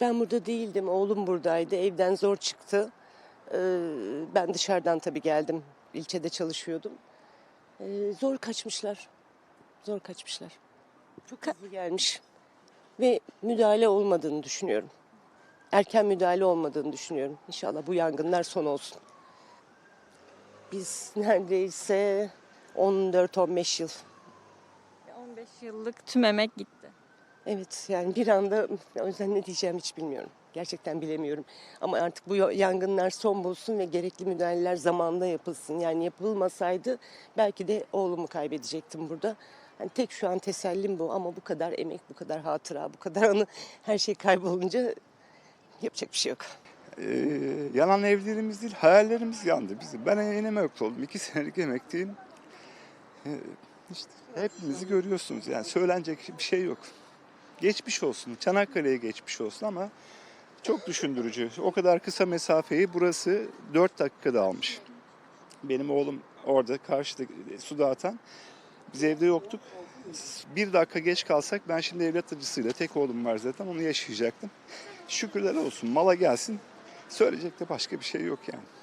Ben burada değildim. Oğlum buradaydı. Evden zor çıktı. Ee, ben dışarıdan tabii geldim. İlçede çalışıyordum. Ee, zor kaçmışlar. Zor kaçmışlar. Çok hızlı gelmiş. Ve müdahale olmadığını düşünüyorum. Erken müdahale olmadığını düşünüyorum. İnşallah bu yangınlar son olsun. Biz neredeyse 14-15 yıl 15 yıllık tüm emek gitti. Evet yani bir anda o yüzden ne diyeceğim hiç bilmiyorum. Gerçekten bilemiyorum. Ama artık bu yangınlar son bulsun ve gerekli müdahaleler zamanında yapılsın. Yani yapılmasaydı belki de oğlumu kaybedecektim burada. Hani tek şu an tesellim bu ama bu kadar emek, bu kadar hatıra, bu kadar anı her şey kaybolunca yapacak bir şey yok. Ee, yanan evlerimiz değil, hayallerimiz yandı bizim. Ben yeni emekli oldum. iki senelik emekliyim. Ee, işte hepimizi görüyorsunuz. Yani söylenecek bir şey yok. Geçmiş olsun. Çanakkale'ye geçmiş olsun ama çok düşündürücü. O kadar kısa mesafeyi burası 4 dakikada almış. Benim oğlum orada karşıda su dağıtan. Biz evde yoktuk. Bir dakika geç kalsak ben şimdi evlat acısıyla tek oğlum var zaten onu yaşayacaktım. Şükürler olsun mala gelsin. Söyleyecek de başka bir şey yok yani.